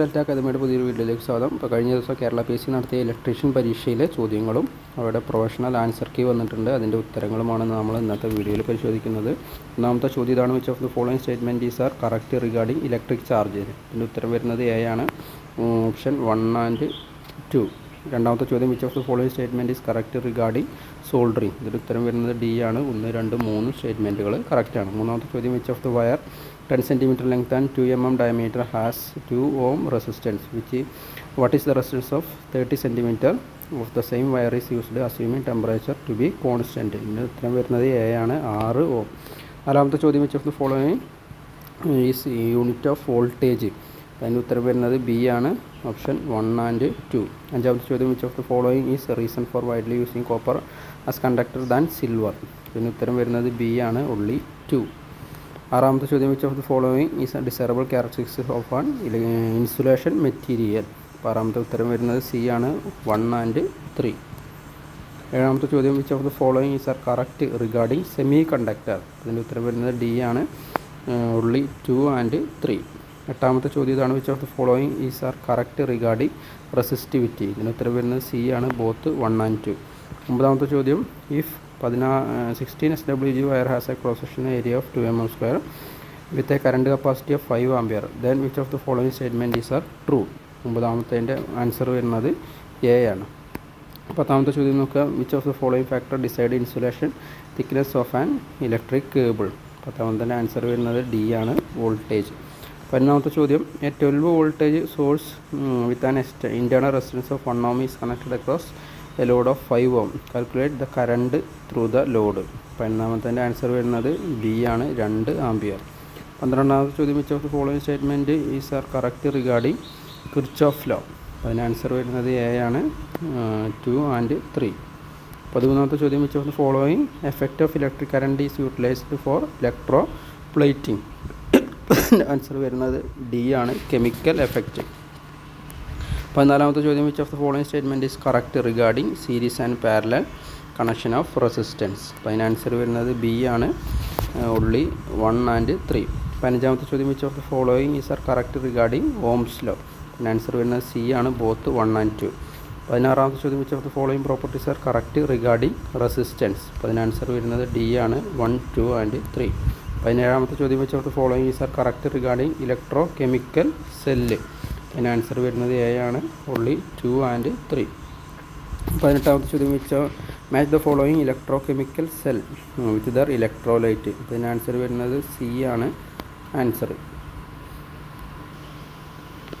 Delta അക്കാദമിയുടെ പുതിയൊരു വീഡിയോയിലേക്ക് സ്വാഗതം. ഇപ്പോൾ കഴിഞ്ഞ ദിവസം കേരള പി സി നടത്തിയ ഇലക്ട്രീഷ്യൻ പരീക്ഷയിലെ ചോദ്യങ്ങളും അവരുടെ പ്രൊഫഷണൽ ആൻസർ കീ വന്നിട്ടുണ്ട്. അതിന്റെ ഉത്തരങ്ങളുമാണ് നമ്മൾ ഇന്നത്തെ വീഡിയോയിൽ പരിശോധിക്കുന്നത്. ഒന്നാമത്തെ ചോദ്യം ഇതാണ്. Which of the following statement is are correct regarding electric charge ഇതിന്റെ ഉത്തരം വരുന്നത് എ ആണ്. ഓപ്ഷൻ വൺ ആൻഡ് ടു രണ്ടാമത്തെ ചോദ്യം which of the following statement is correct regarding soldering ഇതിന്റെ ഉത്തരം വരുന്നത് ഡി ആണ്. ഒന്ന് രണ്ട് മൂന്ന് സ്റ്റേറ്റ്മെന്റുകൾ കറക്റ്റാണ് മൂന്നാമത്തെ ചോദ്യം which of the wire ten centimetre length and two M M diameter has two ohm resistance which what is the resistance of thirty centimetre of the same wire is used assuming temperature to be constant ഇതിന്റെ ഉത്തരം വരുന്നത് A ആണ് ആറ് ഓം നാലാമത്തെ ചോദ്യം which of the following is unit of voltage അതിന്റെ ഉത്തരം വരുന്നത് ബി ആണ് ഓപ്ഷൻ വൺ ആൻഡ് ടു അഞ്ചാമത്തെ ചോദ്യം which of the following is reason for widely using copper as conductor than silver ഇതിന് ഉത്തരം വരുന്നത് ബി ആണ് ഒള്ളി ടു ആറാമത്തെ ചോദ്യം which of the following is a desirable characteristics of an insulation material അപ്പോൾ ആറാമത്തെ ഉത്തരം വരുന്നത് സി ആണ് വൺ ആൻഡ് ത്രീ ഏഴാമത്തെ ചോദ്യം which of the following is are correct regarding semiconductor അതിന്റെ ഉത്തരം വരുന്നത് ഡി ആണ് ഉള്ളി ടു ആൻഡ് ത്രീ എട്ടാമത്തെ ചോദ്യം ഇതാണ് which of the following is are correct regarding resistivity ഇതിന് ഉത്തരം വരുന്നത് സി ആണ് ബോത്ത് വൺ ആൻഡ് ടു ഒമ്പതാമത്തെ ചോദ്യം if പതിനാ sixteen S W G wire has a cross section area of two M M square with a current capacity of five ampere then which of the following statement is are true ഒമ്പതാമത്തതിന്റെ answer വരുന്നത് A ആണ്. പത്താമത്തെ ചോദ്യം നോക്കുക. Which of the following factor decide insulation thickness of an electric cable പത്താമത്തിന്റെ answer വരുന്നത് D ആണ് voltage പതിനൊന്നാമത്തെ ചോദ്യം. A twelve voltage source with an എസ്റ്റ് internal resistance of one ohm is connected across a load of five ohm calculate the current through the load പതിനൊന്നാമത്തിന്റെ answer വരുന്നത് B ആണ് രണ്ട് ampere പന്ത്രണ്ടാമത്തെ ചോദ്യം which following statement is are correct regarding Kirchhoff law അതിന് answer വരുന്നത് A ആണ് two and three പതിമൂന്നാമത്തെ ചോദ്യം which following effect of electric current is utilised for electroplating answer വരുന്നത് ഡി ആണ് കെമിക്കൽ എഫക്റ്റ് പതിനാലാമത്തെ ചോദ്യം which of the following statement is correct regarding series and parallel connection of resistance അപ്പോൾ അതിന് answer വരുന്നത് B ആണ്. ഉള്ളി വൺ ആൻഡ് ത്രീ പതിനഞ്ചാമത്തെ ചോദ്യം which of the following is are correct regarding Ohm's law അതിന് answer വരുന്നത് C ആണ് both one and two പതിനാറാമത്തെ ചോദ്യം which of the following properties are correct regarding resistance അതിന് ആൻസർ വരുന്നത് ഡി ആണ് വൺ ടു ആൻഡ് ത്രീ പതിനേഴാമത്തെ ചോദ്യം which of the following is are correct regarding electrochemical cell അതിന് ആൻസർ വരുന്നത് എ ആണ്. ഒള്ളി ടു ആൻഡ് ത്രീ പതിനെട്ടാമത്തെ ചോദ്യം which match the following electrochemical cell with their electrolyte അതിന് ആൻസർ വരുന്നത് സി ആണ്. ആൻസർ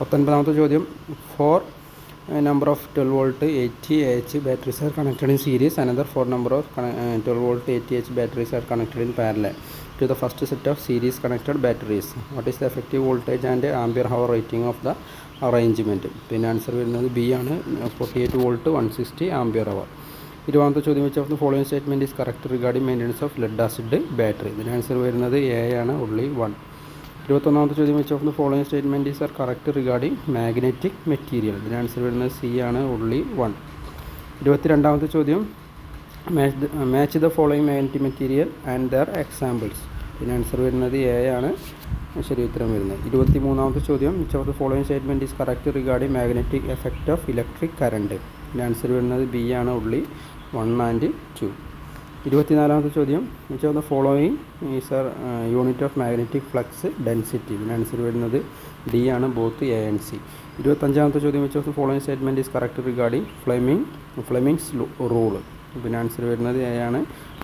പത്തൊൻപതാമത്തെ ചോദ്യം. Four number of 12 volt 80 Ah batteries are connected in series. Another 4 number of 12 volt 80 Ah batteries are connected in parallel. To the first set of series connected batteries. What is the effective voltage and ampere hour rating of the arrangement? പിന്നെ answer വരുന്നത് B ആണ്. Forty eight volt one sixty ampere hour ഇരുപതാമത്തെ ചോദ്യം which of following statement is correct regarding maintenance of lead acid battery ഇതിന്റെ answer വരുന്നത് A ആണ് only one ഇരുപത്തൊന്നാമത്തെ ചോദ്യം which of following statement is are correct regarding magnetic material ഇതിന്റെ answer വരുന്നത് C ആണ് ഉള്ളി വൺ ഇരുപത്തിരണ്ടാമത്തെ ചോദ്യം match the following magnetic material and their examples ഇതിന് ആൻസർ വരുന്നത് എ ആണ്. ശരി ഉത്തരം വരുന്നത്. ഇരുപത്തി മൂന്നാമത്തെ ചോദ്യം. Which of the following statement is correct regarding magnetic effect of electric current ഇതിന് ആൻസർ വരുന്നത് ബി ആണ്. ഉള്ളി വൺ ആൻഡ് ടു ഇരുപത്തിനാലാമത്തെ ചോദ്യം. Which of the following is are unit of magnetic flux density ഇതിന് ആൻസർ വരുന്നത് D ആണ്. Both A and C ഇരുപത്തഞ്ചാമത്തെ ചോദ്യം. Which of the following statement is correct regarding Fleming Fleming's rule ഇതിന് answer വരുന്നത് A ആണ്.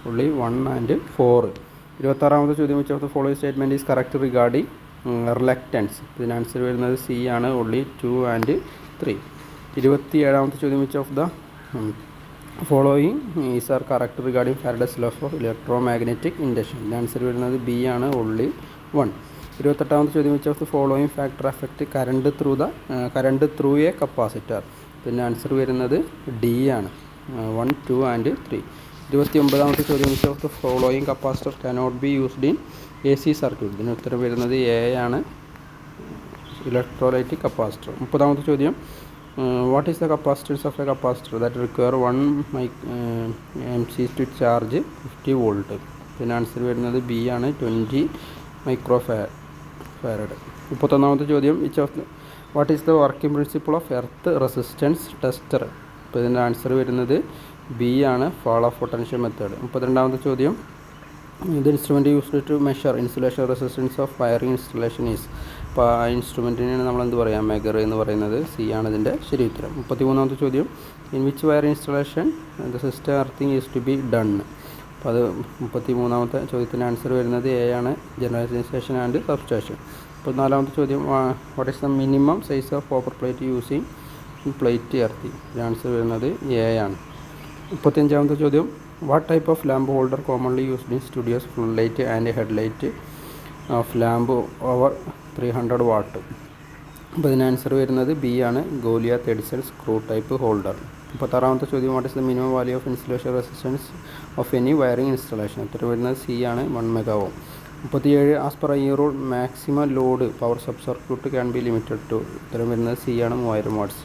ഉള്ളി വൺ ആൻഡ് ഫോർ ഇരുപത്താറാമത്തെ ചോദ്യം വെച്ചാൽ following statement is correct regarding reluctance ഇതിന് ആൻസർ വരുന്നത് സി ആണ്. ഉള്ളി ടു ആൻഡ് ത്രീ ഇരുപത്തി ഏഴാമത്തെ ചോദ്യം which of the following is are correct regarding Faraday's law of electromagnetic induction ഇതിന് ആൻസർ വരുന്നത് ബി ആണ്. ഉള്ളി വൺ ഇരുപത്തെട്ടാമത്തെ ചോദ്യം which of the following factor effect current through the current through a capacitor ഇതിന്റെ answer വരുന്നത് D ആണ്. One two and three ഇരുപത്തി ഒമ്പതാമത്തെ ചോദ്യം which of the following capacitor cannot be used in A C circuit ഇതിന് ഉത്തരം വരുന്നത് A ആണ്. ഇലക്ട്രോലൈറ്റിക് കപ്പാസിറ്റർ മുപ്പതാമത്തെ ചോദ്യം what is the capacitance of a capacitor that require one my M C to charge fifty volt പിന്നെ answer വരുന്നത് B ആണ് twenty micro ഫാ ഫാരഡ് മുപ്പത്തൊന്നാമത്തെ ചോദ്യം which of what is the working principle of earth resistance tester അപ്പോൾ ഇതിന്റെ answer വരുന്നത് B ആണ് ഫാൾ ഓഫ് പൊട്ടൻഷ്യൽ മെത്തേഡ് മുപ്പത്തിരണ്ടാമത്തെ ചോദ്യം. ഇത് instrument used to measure insulation resistance of wiring installation is അപ്പോൾ ആ ഇൻസ്ട്രുമെന്റിനാണ് നമ്മൾ എന്ത് പറയാം? മെഗർ എന്ന് പറയുന്നത്. സി ആണ് ഇതിന്റെ ശരി ഉത്തരം മുപ്പത്തി മൂന്നാമത്തെ ചോദ്യം. In which wire installation the system earthing is to be done അപ്പോൾ അത് മുപ്പത്തി മൂന്നാമത്തെ ചോദ്യത്തിന്റെ ആൻസർ വരുന്നത് എ ആണ്. ജനറലൈസേഷൻ ആൻഡ് സബ്സ്റ്റേഷൻ മുപ്പത്തിനാലാമത്തെ ചോദ്യം. What is the minimum size of copper plate using plate ചേർത്തി. ആൻസർ വരുന്നത് എ ആണ്. മുപ്പത്തിയഞ്ചാമത്തെ ചോദ്യം. What type of lamp holder commonly used in studios full light and head light of lamp over three hundred watt അപ്പോൾ ഇതിന് answer വരുന്നത് B ആണ്. Goliath Edison screw type holder മുപ്പത്താറാമത്തെ ചോദ്യം. What is the minimum value of installation resistance of any wiring installation ഉത്തരം വരുന്നത് C ആണ്. One ohm മുപ്പത്തിയേഴ് as per I rule maximum load power sub circuit can be limited to ഉത്തരം വരുന്നത് C ആണ്. മൂവായിരം watts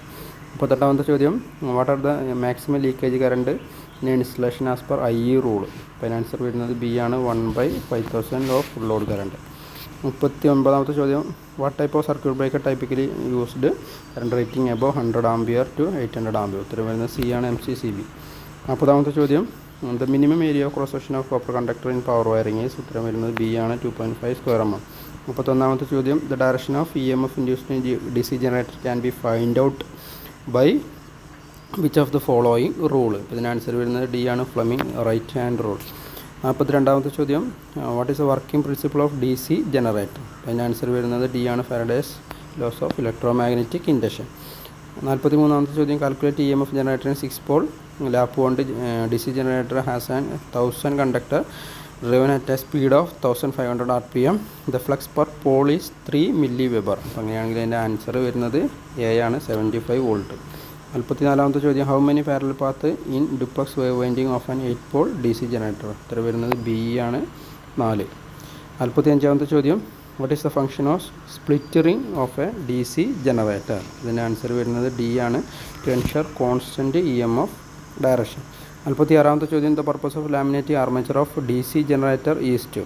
മുപ്പത്തെട്ടാമത്തെ ചോദ്യം. What are the maximum leakage current in installation as per I E rule അപ്പോൾ അതിന് ആൻസർ വരുന്നത് ബി ആണ്. One by five thousand of full load current മുപ്പത്തി ഒൻപതാമത്തെ ചോദ്യം. What type of circuit breaker typically used current rating above hundred ampere to eight hundred ampere ഉത്തരം വരുന്നത് C ആണ് എം സി സി ബി നാൽപ്പതാമത്തെ ചോദ്യം. The minimum area of cross section of copper conductor in power wiring is ഉത്തരം വരുന്നത് B ആണ് two point five square M M മുപ്പത്തൊന്നാമത്തെ ചോദ്യം. The direction of E M F induced D C generator can be find out by which of the following rule ഇതിന് answer വരുന്നത് D ആണ് Fleming right hand rule നാൽപ്പത്തി രണ്ടാമത്തെ ചോദ്യം what is a working principle of D C generator അതിന് answer വരുന്നത് D ആണ് Faraday's laws of electromagnetic induction നാൽപ്പത്തി മൂന്നാമത്തെ ചോദ്യം കാൽക്കുലേറ്റ് ഇ എം എഫ് ജനറേറ്ററിന് സിക്സ് പോൾ ലാപ്പ് കൊണ്ട് D C generator has an thousand conductor thousand five hundred R P M the flux per pole is three milli weber അപ്പോൾ അങ്ങനെയാണെങ്കിൽ അതിന്റെ answer വരുന്നത് A ആണ് സെവന്റി ഫൈവ് വോൾട്ട് നാൽപ്പത്തിനാലാമത്തെ ചോദ്യം. How many parallel path in duplex wave winding of an eight pole D C generator ഇത്ര വരുന്നത് B ആണ് നാല്. നാൽപ്പത്തി അഞ്ചാമത്തെ ചോദ്യം. What is the function of splitter ring of a D C generator ഇതിന്റെ ആൻസർ വരുന്നത് ഡി ആണ്. To ensure constant E M F direction നാൽപ്പത്തി ആറാമത്തെ ചോദ്യം the purpose of laminating armature of D C generator is to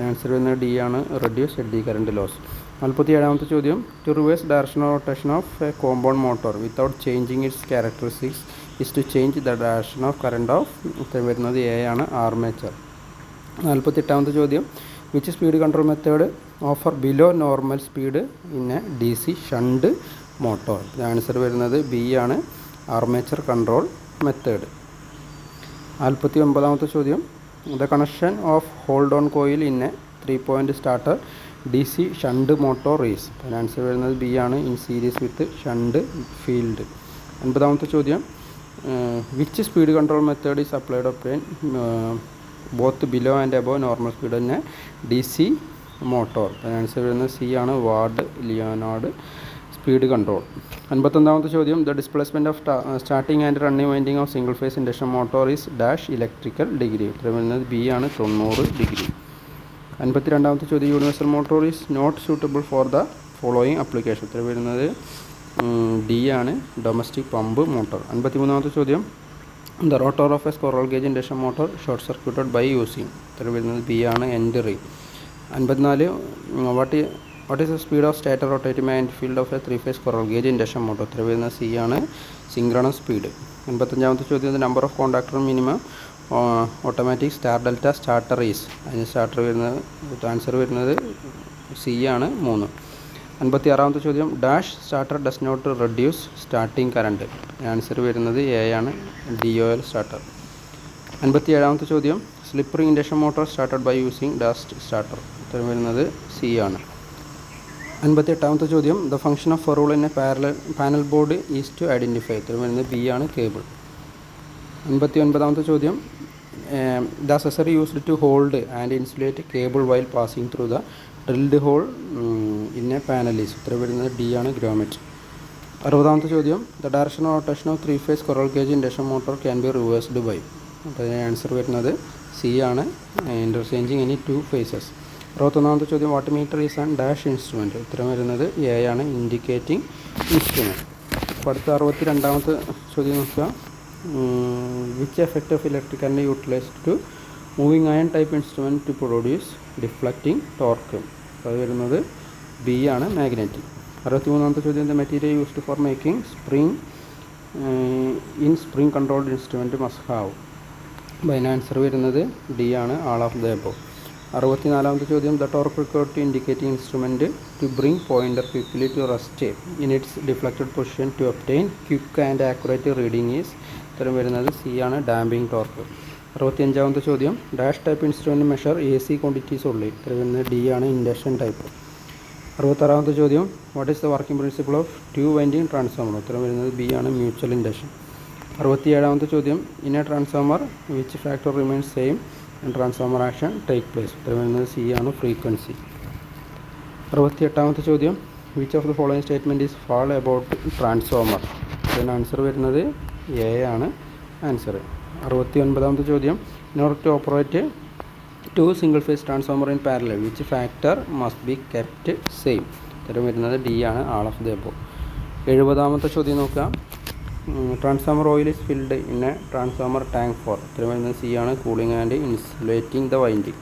answer വരുന്നത് D ആണ് reduce D current loss നാൽപ്പത്തി ഏഴാമത്തെ ചോദ്യം to reverse direction rotation of a compound motor without changing its characteristics is to change the direction of current of ഉത്തരം വരുന്നത് A ആണ് armature നാൽപ്പത്തി എട്ടാമത്തെ ചോദ്യം which speed control method offer below normal speed a D C shunt motor answer വരുന്നത് B ആണ് armature control method നാൽപ്പത്തി ഒമ്പതാമത്തെ ചോദ്യം. The connection of hold on coil in a three point starter D C shunt motor raise അതിന് answer വരുന്നത് B ആണ് in series with shunt field അൻപതാമത്തെ ചോദ്യം. Which speed control method is applied obtain both below and above normal speed തന്നെ D C motor അതിന് answer വരുന്നത് C ആണ് Ward Leonard. Speed control അൻപത്തൊന്നാമത്തെ ചോദ്യം the displacement of starting and running winding of single phase induction motor is dash electrical degree ഉത്തരം വരുന്നത് B ആണ് തൊണ്ണൂറ് ഡിഗ്രി അൻപത്തി രണ്ടാമത്തെ ചോദ്യം universal motor is not suitable for the following application ഉത്തരം വരുന്നത് ഡി ആണ് ഡൊമസ്റ്റിക് പമ്പ് മോട്ടോർ അൻപത്തി മൂന്നാമത്തെ ചോദ്യം the rotor of a squirrel cage induction motor short circuited by using ഉത്തരം വരുന്നത് ബി ആണ് എൻഡറി അൻപത്തിനാല് what what is the speed of stator rotating and field of a three phase squirrel cage induction motor ഉത്തരവ് വരുന്ന C ആണ് synchronous speed എൺപത്തഞ്ചാമത്തെ ചോദ്യം number of contactor minimum automatic star delta starter is അതിന് starter വരുന്നത് answer വരുന്നത് C ആണ് മൂന്ന്. അൻപത്തി ആറാമത്തെ ചോദ്യം dash starter does not reduce starting current answer വരുന്നത് എ ആണ് ഡി ഒ എൽ സ്റ്റാർട്ടർ അൻപത്തി ഏഴാമത്തെ ചോദ്യം slip ring induction motor started by using dust starter ഉത്തരം വരുന്നത് സി ആണ്. അൻപത്തി എട്ടാമത്തെ ചോദ്യം the function of rule in a parallel panel board is to identify ഉത്തരം വരുന്നത് ബി ആണ് കേബിൾ അൻപത്തി ഒൻപതാമത്തെ ചോദ്യം the accessory used to hold and insulate cable while passing through the drilled hole in a panel is ഉത്തരം വരുന്നത് D ആണ് grommet. അറുപതാമത്തെ ചോദ്യം. The direction of rotation of three phase squirrel cage induction motor can be reversed by അതിന് answer വരുന്നത് C ആണ്. Interchanging any two phases അറുപത്തൊന്നാമത്തെ ചോദ്യം wattmeter is and dash instrument ഉത്തരം വരുന്നത് എ ആണ് ഇൻഡിക്കേറ്റിംഗ് ഇൻസ്ട്രുമെന്റ് അപ്പോൾ അടുത്ത അറുപത്തി രണ്ടാമത്തെ ചോദ്യം നോക്കുക. Which effect of electric and utilize to moving iron type instrument to produce deflecting torque അത് വരുന്നത് ബി ആണ് മാഗ്നറ്റിക് അറുപത്തി മൂന്നാമത്തെ ചോദ്യം the material used for making spring in spring controlled instrument must have അപ്പോൾ അതിന് ആൻസർ വരുന്നത് ഡി ആണ് ആൾ ഓഫ് ദ എബോ അറുപത്തിനാലാമത്തെ ചോദ്യം the torque required to indicating instrument to bring pointer quickly to rest in its deflected position to obtain quick and accurate reading is ഉത്തരം വരുന്നത് C ആണ് damping torque അറുപത്തിയഞ്ചാമത്തെ ചോദ്യം dash type instrument measure A C quantities only ഉത്തരം വരുന്നത് D ആണ് induction type അറുപത്താറാമത്തെ ചോദ്യം what is the working principle of two winding transformer ഉത്തരം വരുന്നത് ബി ആണ് മ്യൂച്വൽ ഇൻഡക്ഷൻ അറുപത്തിയേഴാമത്തെ ചോദ്യം a transformer which factor remains same transformer action take place ഉത്തരം വരുന്നത് സി ആണ് ഫ്രീക്വൻസി അറുപത്തി എട്ടാമത്തെ ചോദ്യം. Which of the following statement is false about transformer അതിന് ആൻസർ വരുന്നത് എ ആണ് ആൻസർ അറുപത്തി ഒൻപതാമത്തെ ചോദ്യം. In order to operate two single phase transformer in parallel which factor must be kept same ഉത്തരം വരുന്നത് ഡി ആണ് ആൾ ഓഫ് ദ എബോ എഴുപതാമത്തെ ചോദ്യം നോക്കാം. Transformer oil is filled in a transformer tank for വരുന്നത് സി ആണ്. Cooling and insulating the winding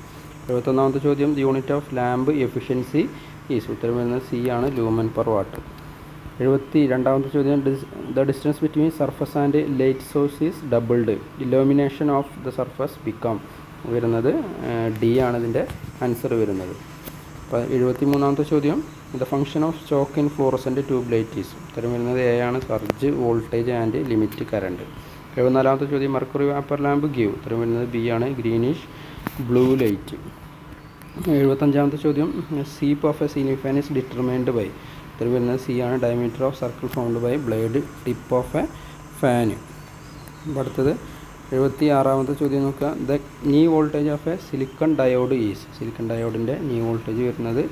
എഴുപത്തൊന്നാമത്തെ ചോദ്യം the unit of lamp efficiency is ഉത്തരം വരുന്നത് സി ആണ് ലൂമൻ പെർ വാട്ടർ എഴുപത്തി രണ്ടാമത്തെ ചോദ്യം the distance between surface and light source is doubled illumination of the surface become വരുന്നത് ഡി ആണ് ഇതിന്റെ ആൻസർ വരുന്നത്. അപ്പോൾ എഴുപത്തി മൂന്നാമത്തെ ചോദ്യം the function of stock in fluorescent tube light ഉത്തരം വരുന്നത് എ ആണ്. Surge voltage and limit current എഴുപത്തിനാലാമത്തെ ചോദ്യം മർക്കുറി വാപ്പർ ലാമ്പ് ഗീവ് ഉത്തരം വരുന്നത് ബി ആണ്. ഗ്രീനിഷ് ബ്ലൂ ലൈറ്റ് എഴുപത്തഞ്ചാമത്തെ ചോദ്യം sweep of a ceiling fan fan is determined by ഉത്തരം വരുന്നത് സി ആണ്. Diameter of circle found by blade tip of a fan അടുത്തത് എഴുപത്തി ആറാമത്തെ ചോദ്യം നോക്കുക. The knee voltage of a silicon diode is silicon ഡയോഡിന്റെ നീ വോൾട്ടേജ് വരുന്നത്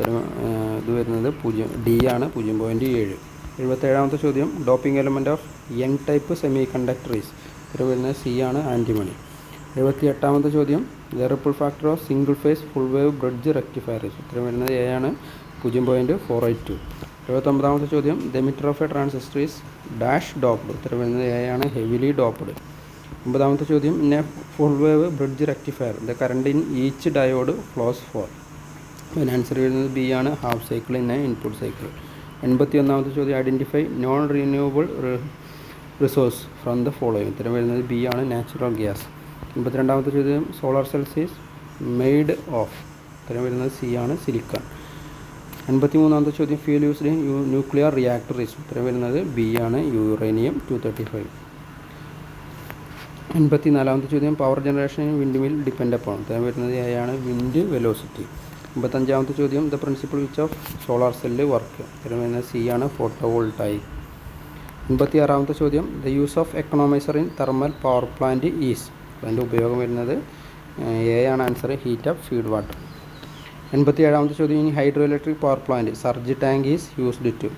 ഇത് വരുന്നത് പൂജ്യം ഡി ആണ് പൂജ്യം പോയിന്റ് ഏഴ്. എഴുപത്തേഴാമത്തെ ചോദ്യം doping element of young type semiconductor is ഇത് വരുന്നത് സി ആണ് ആന്റിമണി എഴുപത്തി എട്ടാമത്തെ ചോദ്യം the ripple factor of single phase full wave bridge rectifiers ഉത്തരം വരുന്നത് എ ആണ് പൂജ്യം പോയിന്റ് ഫോർ എയ്റ്റ് ടു എഴുപത്തൊമ്പതാമത്തെ ചോദ്യം the meter of a transistor dash doped ഉത്തരം വരുന്നത് എ ആണ് ഹെവിലി ഡോപ്ഡ് ഒമ്പതാമത്തെ ചോദ്യം in full wave bridge rectifier the current in each diode flows for അതിന് ആൻസർ വരുന്നത് ബി ആണ് ഹാഫ് സൈക്കിൾ എന്ന ഇൻപുട്ട് സൈക്കിൾ എൺപത്തി ഒന്നാമത്തെ ചോദ്യം identify non renewable resource from the following ഉത്തരം വരുന്നത് ബി ആണ് നാച്ചുറൽ ഗ്യാസ് എൺപത്തിരണ്ടാമത്തെ ചോദ്യം solar cells is made of ഉത്തരം വരുന്നത് സി ആണ് സിലിക്കൺ എൺപത്തി മൂന്നാമത്തെ ചോദ്യം fuel used in nuclear reactor is ഉത്തരം വരുന്നത് ബി ആണ് യുറേനിയം ടു തേർട്ടി ഫൈവ് എൺപത്തി നാലാമത്തെ ചോദ്യം power generation wind mill depend അപ്പോൾ ഉത്തരം വരുന്നത് എ ആണ് വിൻഡ് വെലോസിറ്റി എൺപത്തഞ്ചാമത്തെ ചോദ്യം the principle which of solar cell work വരുന്നത് സി ആണ് ഫോട്ടോ വോൾട്ടായി അമ്പത്തി ആറാമത്തെ ചോദ്യം the use of economizer in thermal power plant is അതിന്റെ ഉപയോഗം വരുന്നത് എ ആണ് answer heat of feed water എൺപത്തി ഏഴാമത്തെ ചോദ്യം in hydroelectric power plant surge tank is used to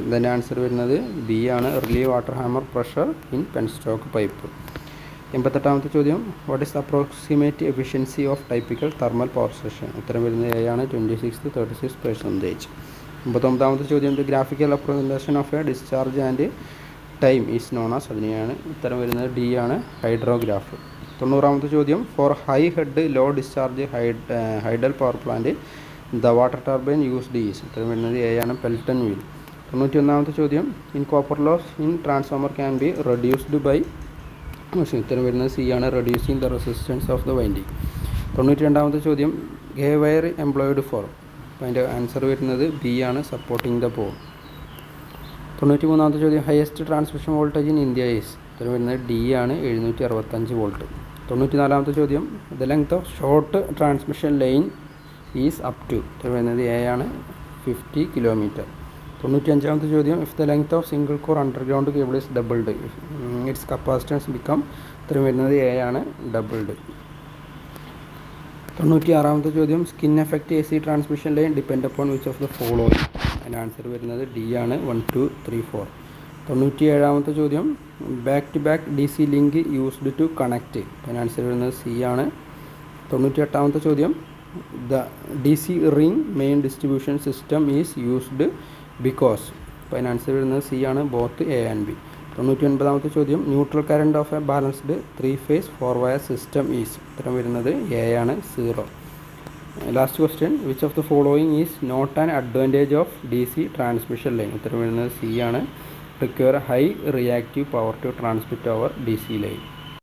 ഇതിന്റെ ആൻസർ വരുന്നത് ബി ആണ് relieve water hammer pressure in penstock pipe എൺപത്തെട്ടാമത്തെ ചോദ്യം. What is approximate efficiency of typical thermal power station ഉത്തരം വരുന്നത് A twenty six thirty six percentage എൺപത്തൊമ്പതാമത്തെ ചോദ്യം graphical representation of a discharge and time is known as അതിനെയാണ് ഉത്തരം വരുന്നത് D ആണ്. Hydrograph തൊണ്ണൂറാമത്തെ ചോദ്യം. For high head low discharge hide hydel power plant the water turbine used is ഉത്തരം വരുന്നത് A ആണ് പെൽട്ടൺ വീൽ തൊണ്ണൂറ്റി ഒന്നാമത്തെ ചോദ്യം. In copper loss in transformer can be reduced by ഉത്തരം വരുന്നത് സി ആണ് reducing the resistance of the winding തൊണ്ണൂറ്റി രണ്ടാമത്തെ ചോദ്യം ഗേ വയർ എംപ്ലോയിഡ് ഫോർ അപ്പോൾ അതിന്റെ ആൻസർ വരുന്നത് ബി ആണ് സപ്പോർട്ടിങ് ദ പോൾ തൊണ്ണൂറ്റി മൂന്നാമത്തെ ചോദ്യം highest transmission voltage in India is ഉത്തരം വരുന്നത് ഡി ആണ് എഴുന്നൂറ്റി അറുപത്തഞ്ച് വോൾട്ട് തൊണ്ണൂറ്റി നാലാമത്തെ ചോദ്യം the length of short transmission line is up to ഉത്തരം വരുന്നത് എ ആണ് ഫിഫ്റ്റി കിലോമീറ്റർ തൊണ്ണൂറ്റി അഞ്ചാമത്തെ ചോദ്യം if the length of single core underground cable is doubled its capacitance become ഉത്തരം വരുന്നത് എ ആണ് ഡബിൾഡ് തൊണ്ണൂറ്റി ആറാമത്തെ ചോദ്യം skin effect A C transmission line depend upon which of the following അതിന്റെ ആൻസർ വരുന്നത് ഡി ആണ് വൺ ടു ത്രീ ഫോർ തൊണ്ണൂറ്റി ഏഴാമത്തെ ചോദ്യം back to back D C link used to connect അതിന് ആൻസർ വരുന്നത് സി ആണ്. തൊണ്ണൂറ്റി എട്ടാമത്തെ ചോദ്യം the D C ring main distribution system is used because അപ്പോൾ അതിന് ആൻസർ വരുന്നത് സി ആണ് ബോത്ത് എ ആൻഡ് ബി തൊണ്ണൂറ്റി ഒൻപതാമത്തെ ചോദ്യം neutral current of a balanced three phase four wire system is ഉത്തരം വരുന്നത് എ ആണ് zero last question which of the following is not an advantage of D C transmission line ഉത്തരം വരുന്നത് C ആണ്. Require high reactive power to transmit over D C line